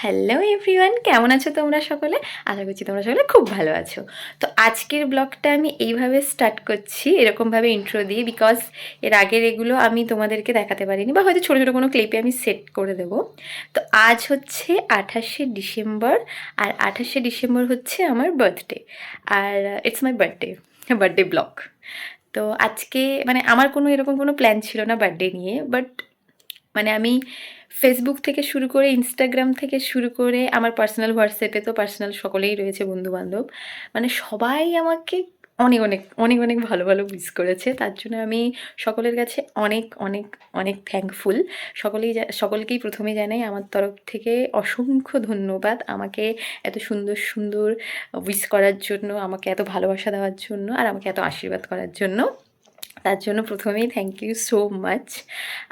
Hello everyone কেমন আছো তোমরা সকলে? আশা করছি তোমরা সকলে খুব ভালো আছো। তো আজকের ব্লগটা আমি এইভাবে স্টার্ট করছি, এরকমভাবে ইন্ট্রো দিয়ে বিকজ এর আগের এগুলো আমি তোমাদেরকে দেখাতে পারিনি বা হয়তো ছোটো ছোটো কোনো ক্লিপে আমি সেট করে দেব। তো আজ হচ্ছে আঠাশে ডিসেম্বর আর আঠাশে ডিসেম্বর হচ্ছে আমার birthday R it's my birthday birthday blog তো আজকে মানে আমার কোনো এরকম কোনো প্ল্যান ছিল না বার্থডে নিয়ে বাট মানে আমি ফেসবুক থেকে শুরু করে ইনস্টাগ্রাম থেকে শুরু করে আমার পার্সোনাল হোয়াটসঅ্যাপে তো পার্সোনাল সকলেই রয়েছে বন্ধুবান্ধব। মানে সবাই আমাকে অনেক অনেক অনেক অনেক ভালো ভালো উইস করেছে। তার জন্য আমি সকলের কাছে অনেক অনেক অনেক থ্যাঙ্কফুল সকলেই সকলকেই প্রথমে জানাই আমার তরফ থেকে অসংখ্য ধন্যবাদ আমাকে এত সুন্দর সুন্দর উইস করার জন্য, আমাকে এত ভালোবাসা দেওয়ার জন্য আর আমাকে এত আশীর্বাদ করার জন্য। তার জন্য প্রথমেই থ্যাংক ইউ সো মাচ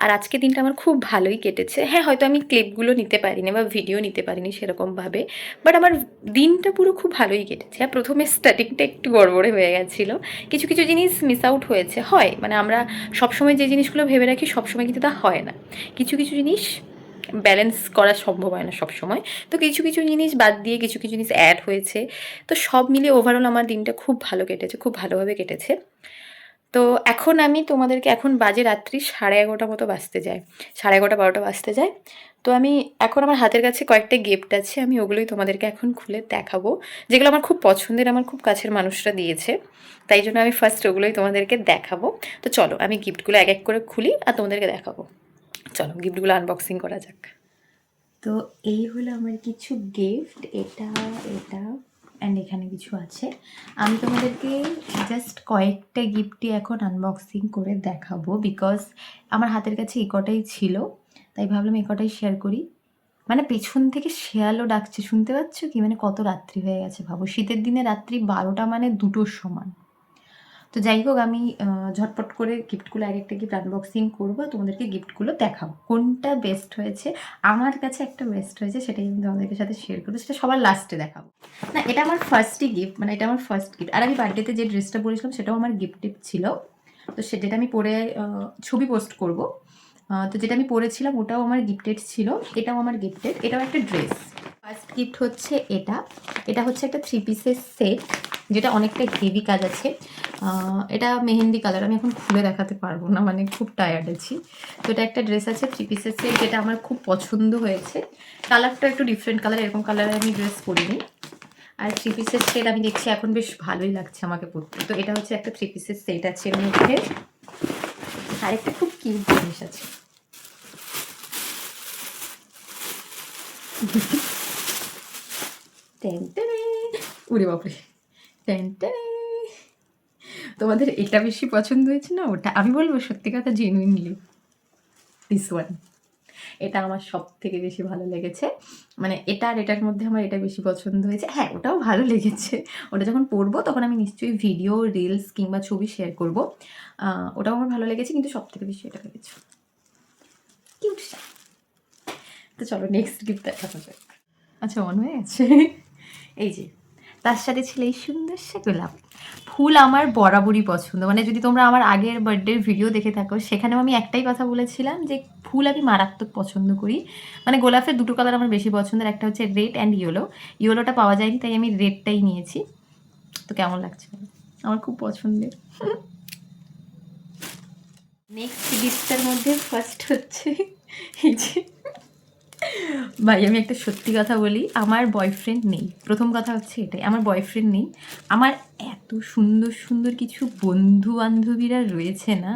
আর আজকে দিনটা আমার খুব ভালোই কেটেছে। হ্যাঁ হয়তো আমি ক্লিপগুলো নিতে পারিনি বা ভিডিও নিতে পারিনি সেরকমভাবে বাট আমার দিনটা পুরো খুব ভালোই কেটেছে। আর প্রথমে স্টার্টিংটা একটু গড়বড়ে হয়ে গেছিল। কিছু কিছু জিনিস মিস আউট হয়েছে। হয় মানে আমরা সবসময় যে জিনিসগুলো ভেবে রাখি সবসময় কিন্তু তা হয় না। কিছু কিছু জিনিস ব্যালেন্স করা সম্ভব হয় না সবসময়। তো কিছু কিছু জিনিস বাদ দিয়ে কিছু কিছু জিনিস অ্যাড হয়েছে। তো সব মিলিয়ে ওভারঅল আমার দিনটা খুব ভালো কেটেছে, খুব ভালোভাবে কেটেছে। তো এখন আমি তোমাদেরকে এখন বাজে রাত্রি সাড়ে এগারোটা মতো বাজতে যায়। সাড়ে এগারোটা, বারোটা বাজতে যায়। তো আমি এখন আমার হাতের কাছে কয়েকটা গিফট আছে, আমি ওগুলোই তোমাদেরকে এখন খুলে দেখাবো। যেগুলো আমার খুব পছন্দের, আমার খুব কাছের মানুষরা দিয়েছে। তাই জন্য আমি ফার্স্ট ওগুলোই তোমাদেরকে দেখাবো। তো চলো, আমি গিফটগুলো এক এক করে খুলি আর তোমাদেরকে দেখাবো। চলো গিফটগুলো আনবক্সিং করা যাক। তো এই হলো আমার কিছু গিফট এটা এটা। অ্যান্ড এখানে কিছু আছে। আমি তোমাদেরকে জাস্ট কয়েকটা গিফটই এখন আনবক্সিং করে দেখাবো বিকজ আমার হাতের কাছে এই কটাই ছিল, তাই ভাবলাম এই কটাই শেয়ার করি। মানে পেছন থেকে শেয়ালও ডাকছে, শুনতে পাচ্ছ কি? মানে কত রাত্রি হয়ে গেছে ভাবো। শীতের দিনে রাত্রি বারোটা মানে দুটোর সমান। তো যাই হোক, আমি ঝটপট করে গিফটগুলো এক একটা গিফট আনবক্সিং করব। তোমাদেরকে গিফটগুলো দেখাবো। কোনটা বেস্ট হয়েছে? আমার কাছে একটা বেস্ট হয়েছে, সেটাই আমি তোমাদের সাথে শেয়ার করব। সেটা সবার লাস্টে দেখাবো। না, এটা আমার ফার্স্টই গিফট মানে এটা আমার ফার্স্ট গিফট আর আমি বার্থডেতে যে ড্রেসটা পরেছিলাম, সেটাও আমার গিফট টিপ ছিল। তো সেটা আমি পরে ছবি পোস্ট করব। তো যেটা আমি পরেছিলাম, ওটাও আমার গিফটেড ছিল। এটাও আমার গিফটেড এটাও একটা ড্রেস ফার্স্ট গিফট হচ্ছে এটা। এটা হচ্ছে একটা থ্রি পিসের সেট যেটা অনেকটা হেভি কাজ আছে। এটা মেহেন্দি কালার আমি এখন খুলে দেখাতে পারব না মানে খুব টায়ার্ড আছি। তো এটা একটা ড্রেস আছে থ্রি পিসের সেট যেটা আমার খুব পছন্দ হয়েছে। কালারটা একটু ডিফারেন্ট কালার এরকম কালারে আমি ড্রেস পরিনি। আর থ্রি পিসের সেট আমি দেখছি, এখন বেশ ভালোই লাগছে আমাকে পরতে। তো এটা হচ্ছে একটা থ্রি পিসের সেট আছে এর মধ্যে। আর একটা খুব কিউট জিনিস আছে। টেন। উড়ে বাপরে। টেনে। তোমাদের এটা বেশি পছন্দ হয়েছে না? ওটা আমি বলব সত্যি কথা জেনুইনলি দিস ওয়ান এটা আমার সব থেকে বেশি ভালো লেগেছে। মানে এটা আর এটার মধ্যে আমার এটা বেশি পছন্দ হয়েছে। হ্যাঁ ওটাও ভালো লেগেছে। ওটা যখন পড়ব তখন আমি নিশ্চয়ই ভিডিও রিলস কিংবা ছবি শেয়ার করব। ওটাও আমার ভালো লেগেছে, কিন্তু সব থেকে বেশি এটা লেগেছে। কিউট তো চলো নেক্সট গিফট দেখা যাক। আচ্ছা অন হয়ে গেছে এই যে তার সাথে ছিল এই সুন্দর সে গোলাপ। ফুল আমার বরাবরই পছন্দ। মানে যদি তোমরা আমার আগের বার্থডের ভিডিও দেখে থাকো, সেখানেও আমি একটাই কথা বলেছিলাম যে ফুল আমি মারাত্মক পছন্দ করি। মানে গোলাপের দুটো কালার আমার বেশি পছন্দের, একটা হচ্ছে রেড অ্যান্ড ইয়েলো ইয়েলোটা পাওয়া যায়নি, তাই আমি রেডটাই নিয়েছি। তো কেমন লাগছে? আমার খুব পছন্দের। নেক্সট গিফটের মধ্যে ফার্স্ট হচ্ছে এই যে ভাই, আমি একটা সত্যি কথা বলি, আমার বয়ফ্রেন্ড নেই। প্রথম কথা হচ্ছে এটাই, আমার বয়ফ্রেন্ড নেই। আমার এত সুন্দর সুন্দর কিছু বন্ধু বান্ধবীরা রয়েছে না,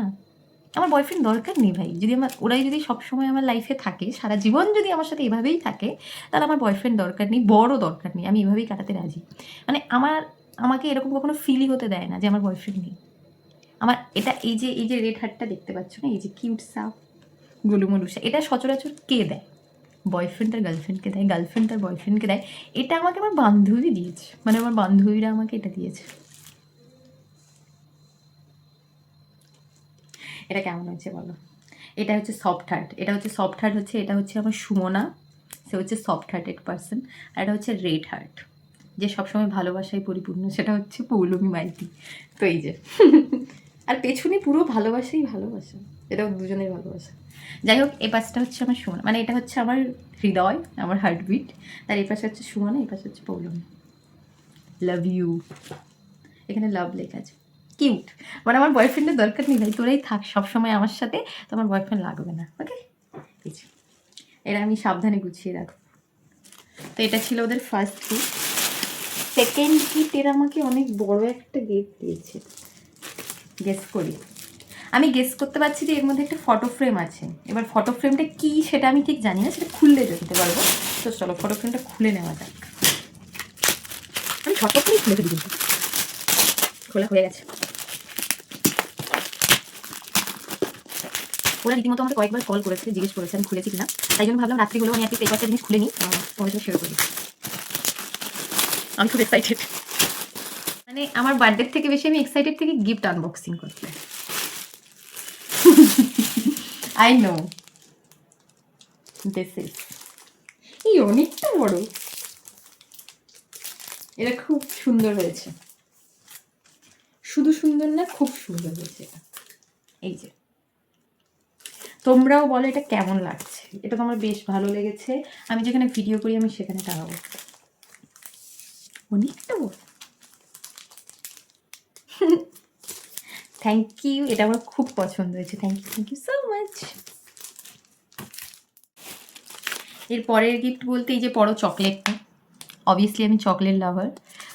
আমার বয়ফ্রেন্ড দরকার নেই ভাই। যদি আমার, ওরাই যদি সবসময় আমার লাইফে থাকে, সারা জীবন যদি আমার সাথে এভাবেই থাকে, তাহলে আমার বয়ফ্রেন্ড দরকার নেই, বড় দরকার নেই, আমি এভাবেই কাটাতে রাজি। মানে আমার, আমাকে এরকম কখনো ফিলই হতে দেয় না যে আমার বয়ফ্রেন্ড নেই। আমার এটা, এই যে এই যে রেড হার্টটা দেখতে পাচ্ছ না, এই যে কিউট সাপ, গুলুমুলুসা, এটা সচরাচর কে দেয়? বয়ফ্রেন্ড তার গার্লফ্রেন্ডকে দেয় গার্লফ্রেন্ড তার বয়ফ্রেন্ডকে দেয়, এটা আমাকে আমার বান্ধবী দিয়েছে। মানে আমার বান্ধবীরা আমাকে এটা দিয়েছে। এটা কেমন হয়েছে বলো? এটা হচ্ছে সফট হার্ট এটা হচ্ছে সফট হার্ট হচ্ছে, এটা হচ্ছে আমার সুমনা, সে হচ্ছে সফট হার্টেড পার্সন আর এটা হচ্ছে রেড হার্ট যে সবসময় ভালোবাসায় পরিপূর্ণ, সেটা হচ্ছে পৌলমী মাইতি। তো এই যে। আর পেছনে পুরো ভালোবাসাই ভালোবাসা, এটাও দুজনের ভালোবাসা। যাই হোক এই পাশটা হচ্ছে আমার সুমন। মানে এটা হচ্ছে আমার হৃদয়, আমার হার্টবিট তার এই পাশে হচ্ছে সুমন এই পাশে হচ্ছে পৌলমী। লাভ ইউ এখানে লাভ লেখা আছে। কিউট মানে আমার বয়ফ্রেন্ডের দরকার নেই, ভাই। তোরাই থাক, সবসময় আমার সাথে তো আমার বয়ফ্রেন্ড লাগবে না ওকে এটা আমি সাবধানে গুছিয়ে রাখব। তো এটা ছিল ওদের ফার্স্ট গিফট সেকেন্ড গিফট এরা আমাকে অনেক বড় একটা গিফট দিয়েছে। গেস করি। আমি গেস করতে পারছি যে এর মধ্যে একটা ফটো ফ্রেম আছে। এবার ফটো ফ্রেমটা কী সেটা আমি ঠিক জানি না, সেটা খুললে জানতে পারব। তো চলো ফটো ফ্রেমটা খুলে নেওয়া যাক। আমি ফটো ফ্রেম খুলে কিন্তু। খোলা হয়ে গেছে। ওরা রীতিমতো আমাকে কয়েকবার কল করেছে, জিজ্ঞেস করেছে, আমি খুলেছি কিনা। তাই জন্য ভাবলাম রাত্রি হলেও আমি একটা পেপারটা জিনিস খুলে নিই তোমাদের সাথে শেয়ার করি। আমি খুব এক্সাইটেড মানে আমার বার্থডে থেকে বেশি আমি এক্সাইটেড থেকে গিফট আনবক্সিং করতে। আই নো দিস ইজ এই অনেকটা বড়। এটা খুব সুন্দর হয়েছে। শুধু সুন্দর না, খুব সুন্দর হয়েছে এটা। এই যে। তোমরাও বলো এটা কেমন লাগছে? এটা তো আমার বেশ ভালো লেগেছে। আমি যেখানে ভিডিও করি, আমি সেখানে টাঙাবো অনেকটা বড়। থ্যাংক ইউ এটা আমার খুব পছন্দ হয়েছে। Thank you thank you so much এর পরের গিফট বলতে এই যে বড় চকলেটটা অবভিয়াসলি আমি চকলেট লাভার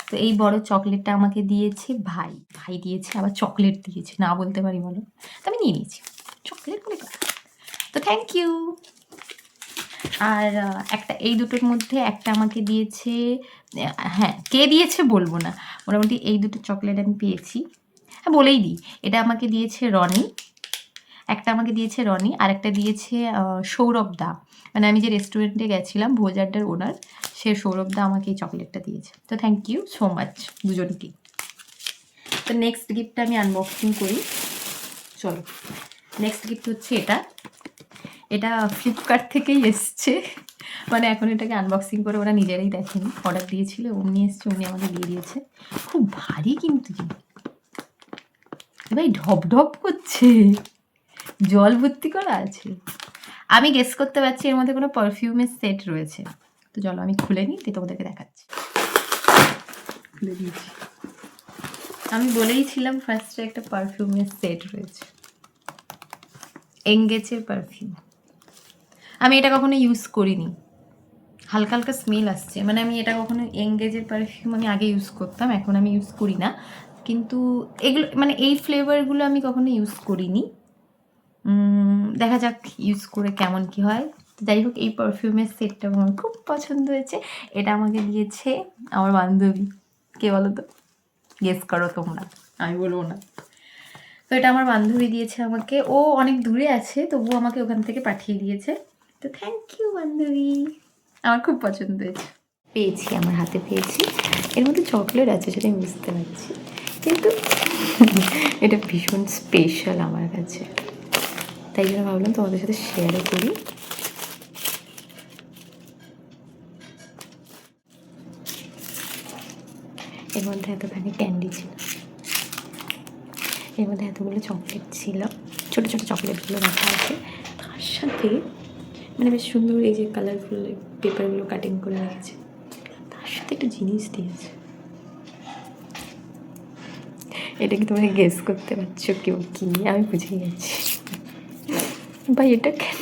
তো এই বড় চকলেটটা আমাকে দিয়েছে ভাই। ভাই দিয়েছে, আবার চকলেট দিয়েছে। না বলতে পারি বলো। তো আমি নিয়ে নিয়েছি। চকলেট বলে কথা। তো থ্যাংক ইউ আর একটা, এই দুটোর মধ্যে একটা আমাকে দিয়েছে হ্যাঁ কে দিয়েছে বলব না। মোটামুটি এই দুটো চকলেট আমি পেয়েছি। হ্যাঁ বলেই দিই। এটা আমাকে দিয়েছে রনি, একটা আমাকে দিয়েছে রনি, আর একটা দিয়েছে সৌরভ দা। মানে আমি যে রেস্টুরেন্টে গেছিলাম ভোজ আড্ডার ওনার সে সৌরভ দা আমাকে এই চকলেটটা দিয়েছে। তো থ্যাংক ইউ সো মাচ দুজনকেই। তো নেক্সট গিফটটা আমি আনবক্সিং করি। চলো নেক্সট গিফট হচ্ছে এটা। এটা ফ্লিপকার্ট থেকেই এসছে। মানে এখন এটাকে আনবক্সিং করে ওরা নিজেরাই দেখেনি। অর্ডার দিয়েছিল, অমনি এসছে উনি আমাকে দিয়ে দিয়েছে। খুব ভারী কিন্তু জিনিস। ভাই ঢপ ঢপ করছে। জল ভর্তি করা আছে। আমি গেস করতে পারছি এর মধ্যে কোনো পারফিউমের সেট রয়েছে। তো চলো আমি খুলে নিই দিয়ে তোমাদেরকে দেখাচ্ছি। খুলে দিয়েছি। আমি বলেই ছিলাম ফার্স্টে একটা পারফিউমের সেট রয়েছে। এঙ্গেজের পারফিউম আমি এটা কখনো ইউজ করিনি। হালকা হালকা স্মেল আসছে। মানে আমি এটা কখনো এঙ্গেজের পারফিউম আমি আগে ইউজ করতাম এখন আমি ইউজ করি না। কিন্তু এগুলো মানে এই ফ্লেভারগুলো আমি কখনো ইউজ করিনি। দেখা যাক ইউজ করে কেমন কি হয়। যাই হোক, এই পারফিউমের সেটটা আমার খুব পছন্দ হয়েছে। এটা আমাকে দিয়েছে আমার বান্ধবী। কে বলো তো গেস করো তোমরা। আমি বলব না। তো এটা আমার বান্ধবী দিয়েছে আমাকে। ও অনেক দূরে আছে তবু আমাকে ওখান থেকে পাঠিয়ে দিয়েছে। তো থ্যাংক ইউ বান্ধবী। আমার খুব পছন্দ হয়েছে। পেয়েছি, আমার হাতে পেয়েছি। এর মধ্যে চকলেট আছে সেটা আমি বুঝতে পারছি। কিন্তু এটা ভীষণ স্পেশাল আমার কাছে। তাই জন্য ভাবলাম তোমাদের সাথে শেয়ারও করি। এর মধ্যে এতখানি ক্যান্ডি ছিল। এর মধ্যে এতগুলো চকলেট ছিল। ছোটো ছোটো চকলেটগুলো রাখা আছে। তার সাথে মানে বেশ সুন্দর এই যে কালারফুল পেপারগুলো কাটিং করে রেখেছে। তার সাথে একটা জিনিস দিয়েছে। এটা কি তোমরা গেস করতে পারছ? কেউ কি? আমি বুঝে গেছি। বা এটা কেন?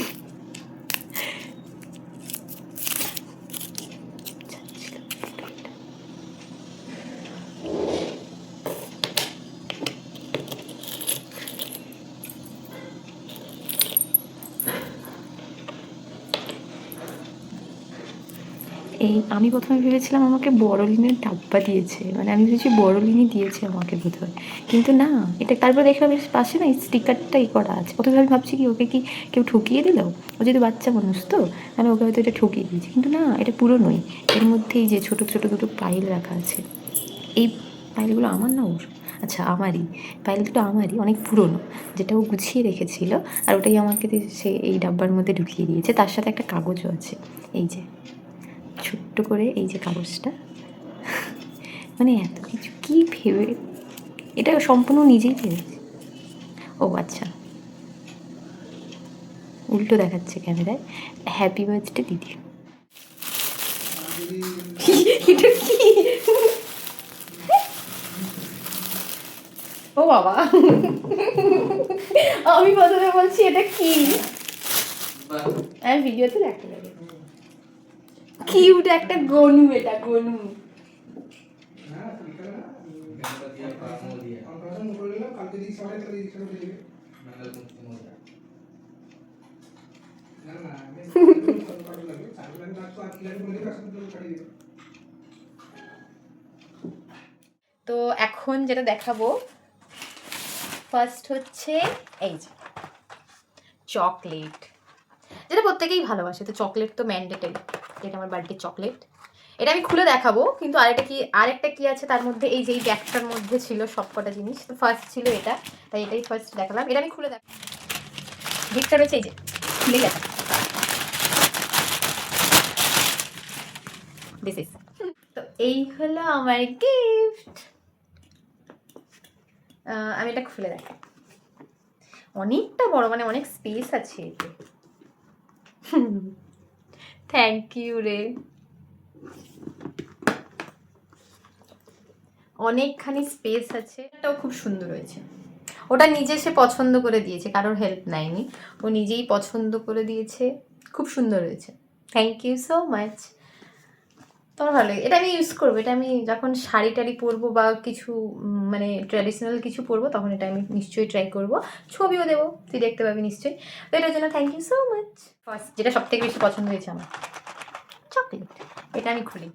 এই, আমি প্রথমে ভেবেছিলাম আমাকে বড়লিনের ডাব্বা দিয়েছে। মানে আমি ভেবেছি বড়লিনই দিয়েছে আমাকে বোধহয়। কিন্তু না, এটা তারপর দেখলাম পাশে না এই স্টিকারটাই করা আছে। প্রথমে আমি ভাবছি কি, ওকে কি কেউ ঠকিয়ে দিল? ও যদি বাচ্চা মানুষ তো, তাহলে ওকে হয়তো এটা ঠকিয়ে দিয়েছে। কিন্তু না, এটা পুরোনোই এর মধ্যেই যে ছোটো ছোটো দুটো পাইল রাখা আছে। এই পাইলগুলো আমার না ওর? আচ্ছা আমারই। পাইল দুটো আমারই, অনেক পুরনো। যেটা ও গুছিয়ে রেখেছিল, আর ওটাই আমাকে সে এই ডাব্বার মধ্যে ঢুকিয়ে দিয়েছে। তার সাথে একটা কাগজও আছে। এই যে। ছোট্ট করে এই যে কাগজটা। মানে এত কিছু কী ভেবে? এটা সম্পূর্ণ নিজেই ভেবেছে ও আচ্ছা। উল্টো দেখাচ্ছে ক্যামেরায় হ্যাপি বার্থডে দিদি। এটা কি? ও বাবা। আমি প্রথমে বলছি এটা কি? আমি ভিডিওতে লাগে কিউট একটা গনু এটা, গনু। তো এখন যেটা দেখাবো ফার্স্ট হচ্ছে এই যে চকলেট যেটা প্রত্যেকেই ভালোবাসে, তো চকলেট তো ম্যান্ডেটারি এটা আমার বার্থডে চকলেট। এটা আমি খুলে দেখাবো, কিন্তু আরেকটা কি আরেকটা কি আছে তার মধ্যে? এই যে ব্যাগটার মধ্যে ছিল সব কটা জিনিস। তো ফার্স্ট ছিল এটা, তাই এটাই ফার্স্ট দেখালাম। এটা আমি খুলে দেখ গিফটটা রয়েছে এই যে, খুলে গেছে। দিস ইজ তো এই হলো আমার গিফট আমি এটা খুলে দেখাই। অনেকটা বড় মানে অনেক স্পেস আছে এতে। থ্যাংক ইউ রে। অনেকখানি স্পেস আছে। এটাও খুব সুন্দর হয়েছে। ওটা নিজে সে পছন্দ করে দিয়েছে, কারোর হেল্প নেয়নি। ও নিজেই পছন্দ করে দিয়েছে। খুব সুন্দর হয়েছে। থ্যাংক ইউ সো মাচ তোমার ভালো লাগে? এটা আমি ইউজ করব। এটা আমি যখন শাড়ি টাড়ি পরবো বা কিছু মানে ট্র্যাডিশনাল কিছু পরবো, তখন এটা আমি নিশ্চয়ই ট্রাই করব। ছবিও দেবো। তুই দেখতে পাবি নিশ্চয়ই। তো এটার জন্য thank you so much first যেটা সব থেকে বেশি পছন্দ হয়েছে আমার চকলেট এটা আমি খুলি।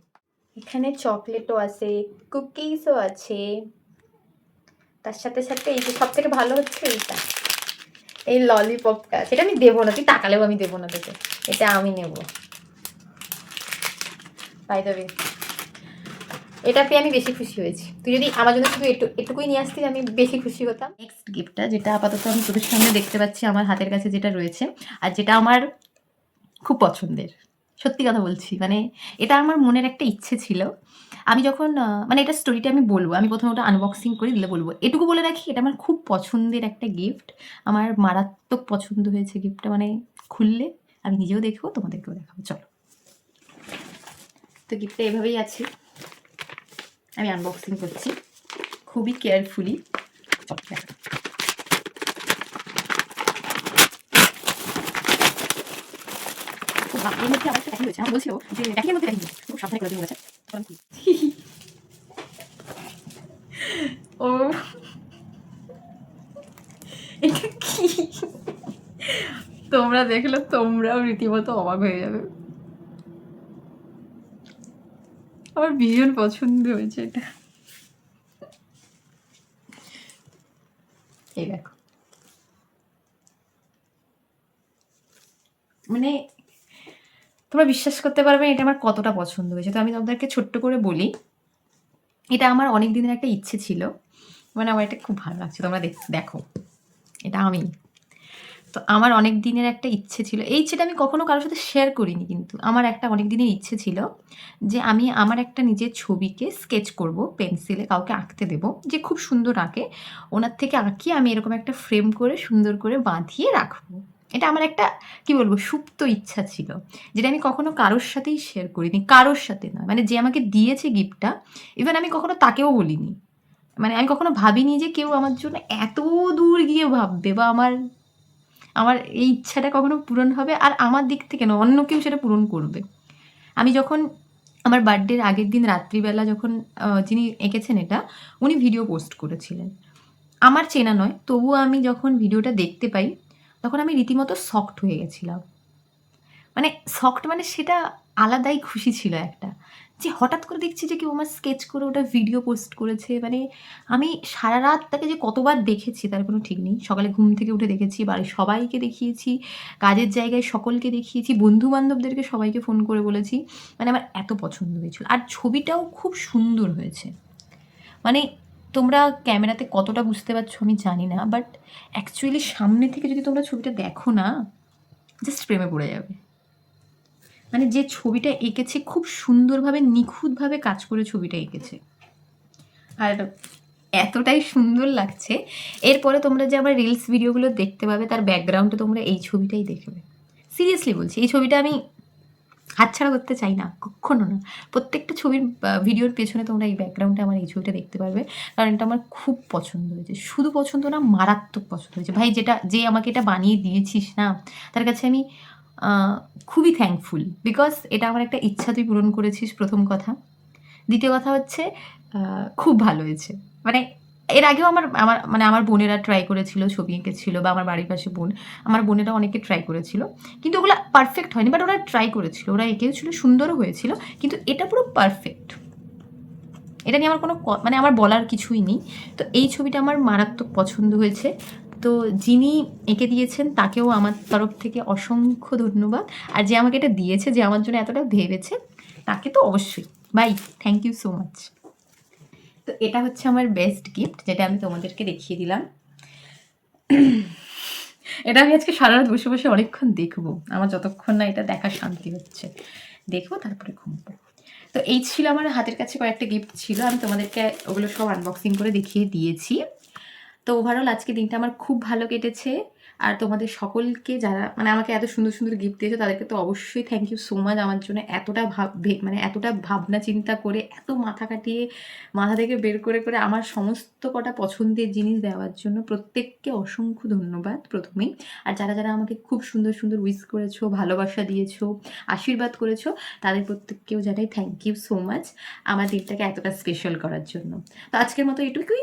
এখানে চকলেটও আছে কুকিজও আছে। তার সাথে সাথে এই যে সব থেকে ভালো হচ্ছে এইটা। এই ললিপপটা সেটা আমি দেবো না। তুই তাকালেও আমি দেবো না তোকে। এটা আমি নেব। বাই দেবে এটা পেয়ে আমি বেশি খুশি হয়েছি। তুই যদি আমার জন্য শুধু একটু এটুকুই নিয়ে আসতিস, আমি বেশি খুশি হতাম। নেক্সট গিফটটা যেটা আপাতত আমি তোদের সামনে দেখতে পাচ্ছি, আমার হাতের কাছে যেটা রয়েছে, আর যেটা আমার খুব পছন্দের। সত্যি কথা বলছি মানে এটা আমার মনের একটা ইচ্ছে ছিল। আমি যখন মানে এটা স্টোরিটা আমি বলব, আমি প্রথমে ওটা আনবক্সিং করে দিলে বলব। এটুকু বলে রাখি, এটা আমার খুব পছন্দের একটা গিফট আমার মারাত্মক পছন্দ হয়েছে গিফটটা মানে খুললে আমি নিজেও দেখব, তোমাদেরকেও দেখাবো। চলো। তো গিফটটা এভাবেই আছে। আমি আনবক্সিং করছি। খুবই কেয়ারফুলি ও তোমরা দেখলে তোমরাও রীতিমতো অবাক হয়ে যাবে। আমার ভীষণ পছন্দ হয়েছে এটা। এই দেখো। মানে তোমরা বিশ্বাস করতে পারবে এটা আমার কতটা পছন্দ হয়েছে। তো আমি তোমাদেরকে ছোট্ট করে বলি, এটা আমার অনেক দিনের একটা ইচ্ছে ছিল। মানে আমার এটা খুব ভালো লাগছে। তোমরা দেখ- এটা আমি। তো আমার অনেক দিনের একটা ইচ্ছে ছিল। এই ইচ্ছেটা আমি কখনো কারোর সাথে শেয়ার করিনি কিন্তু। আমার একটা অনেক দিনের ইচ্ছে ছিল যে আমি আমার একটা নিজের ছবিকে স্কেচ করব পেন্সিলে কাউকে আঁকতে দেব, যে খুব সুন্দর আঁকে। ওনার থেকে আঁকিয়ে আমি এরকম একটা ফ্রেম করে, সুন্দর করে বাঁধিয়ে রাখব। এটা আমার একটা, কি বলব, সুপ্ত ইচ্ছা ছিল, যেটা আমি কখনো কারোর সাথেই শেয়ার করিনি। কারোর সাথে না মানে যে আমাকে দিয়েছে গিফটটা ইভেন আমি কখনো তাকেও বলিনি। মানে আমি কখনো ভাবিনি যে কেউ আমার জন্য এত দূর গিয়ে ভাববে বা আমার আমার এই ইচ্ছাটা কখনো পূরণ হবে আর আমার দিক থেকে না অন্য কেউ সেটা পূরণ করবে। আমি যখন আমার বার্থডের আগের দিন রাত্রিবেলা যখন যিনি এঁকেছেন এটা, উনি ভিডিও পোস্ট করেছিলেন। আমার চেনা নয়, তবুও আমি যখন ভিডিওটা দেখতে পাই, তখন আমি রীতিমতো শকড হয়ে গেছিলাম। মানে শকড মানে সেটা আলাদাই খুশি ছিল একটা। যে হঠাৎ করে দেখছি যে কেউ আমার স্কেচ করে ওটা ভিডিও পোস্ট করেছে। মানে আমি সারা রাত তাকে যে কতবার দেখেছি তার কোনো ঠিক নেই। সকালে ঘুম থেকে উঠে দেখেছি, বাড়ির সবাইকে দেখিয়েছি, কাজের জায়গায় সকলকে দেখিয়েছি বন্ধু বান্ধবদেরকে সবাইকে ফোন করে বলেছি। মানে আমার এত পছন্দ হয়েছিল। আর ছবিটাও খুব সুন্দর হয়েছে। মানে তোমরা ক্যামেরাতে কতটা বুঝতে পারছ আমি জানি না বাট অ্যাকচুয়ালি সামনে থেকে যদি তোমরা ছবিটা দেখো না জাস্ট প্রেমে পড়ে যাবে। মানে যে ছবিটা এঁকেছে খুব সুন্দরভাবে, নিখুঁতভাবে কাজ করে ছবিটা এঁকেছে। আর এতটাই সুন্দর লাগছে। এরপরে তোমরা যে আমার রিলস ভিডিওগুলো দেখতে পাবে, তার ব্যাকগ্রাউন্ডে তোমরা এই ছবিটাই দেখবে সিরিয়াসলি বলছি, এই ছবিটা আমি হাতছাড়া করতে চাই না, কখনো না। প্রত্যেকটা ছবির ভিডিওর পেছনে তোমরা এই ব্যাকগ্রাউন্ডে আমার এই ছবিটা দেখতে পারবে। কারণ এটা আমার খুব পছন্দ হয়েছে। শুধু পছন্দ না, মারাত্মক পছন্দ হয়েছে। ভাই, যেটা, যে আমাকে এটা বানিয়ে দিয়েছিস না, তার কাছে আমি খুবই থ্যাঙ্কফুল বিকজ এটা আমার একটা ইচ্ছা তুই পূরণ করেছিস প্রথম কথা। দ্বিতীয় কথা হচ্ছে খুব ভালো হয়েছে। মানে এর আগেও আমার আমার মানে আমার বোনেরা ট্রাই করেছিল, ছবি এঁকেছিল বা আমার বাড়ির পাশে বোন, আমার বোনেরা অনেকে ট্রাই করেছিল। কিন্তু ওগুলো পারফেক্ট হয়নি বাট ওরা ট্রাই করেছিল। ওরা এঁকেছিল সুন্দরও হয়েছিল, কিন্তু এটা পুরো পারফেক্ট এটা নিয়ে আমার কোনো মানে আমার বলার কিছুই নেই। তো এই ছবিটা আমার মারাত্মক পছন্দ হয়েছে। তো যিনি এঁকে দিয়েছেন, তাকেও আমার তরফ থেকে অসংখ্য ধন্যবাদ। আর যে আমাকে এটা দিয়েছে, যে আমার জন্য এতটা ভেবেছে, তাকে তো অবশ্যই। Bye, thank you so much. তো এটা হচ্ছে আমার বেস্ট গিফট, যেটা আমি তোমাদেরকে দেখিয়ে দিলাম। এটা আমি আজকে সারা রাত বসে বসে অনেকক্ষণ দেখব। আমার যতক্ষণ না এটা দেখা শান্তি হচ্ছে। দেখব, তারপরে ঘুমবো। তো এই ছিল আমার হাতের কাছে কয়েকটা গিফট ছিল। আমি তোমাদেরকে ওগুলো সব আনবক্সিং করে দেখিয়ে দিয়েছি। তো ওভারঅল আজকে দিনটা আমার খুব ভালো কেটেছে। আর তোমাদের সকলকে যারা মানে আমাকে এত সুন্দর সুন্দর গিফট দিয়েছ, তাদেরকে তো অবশ্যই থ্যাংক ইউ সো মাচ আমার জন্য এতটা ভাব মানে এতটা ভাবনা চিন্তা করে, এত মাথা কাটিয়ে, মাথা থেকে বের করে করে আমার সমস্ত কটা পছন্দের জিনিস দেওয়ার জন্য প্রত্যেককে অসংখ্য ধন্যবাদ প্রথমেই। আর যারা যারা আমাকে খুব সুন্দর সুন্দর উইশ করেছ, ভালোবাসা দিয়েছ, আশীর্বাদ করেছ, তাদের প্রত্যেককেও জানাই থ্যাংক ইউ সো মাচ আমার দিনটাকে এতটা স্পেশাল করার জন্য। তো আজকের মতো এটুকুই।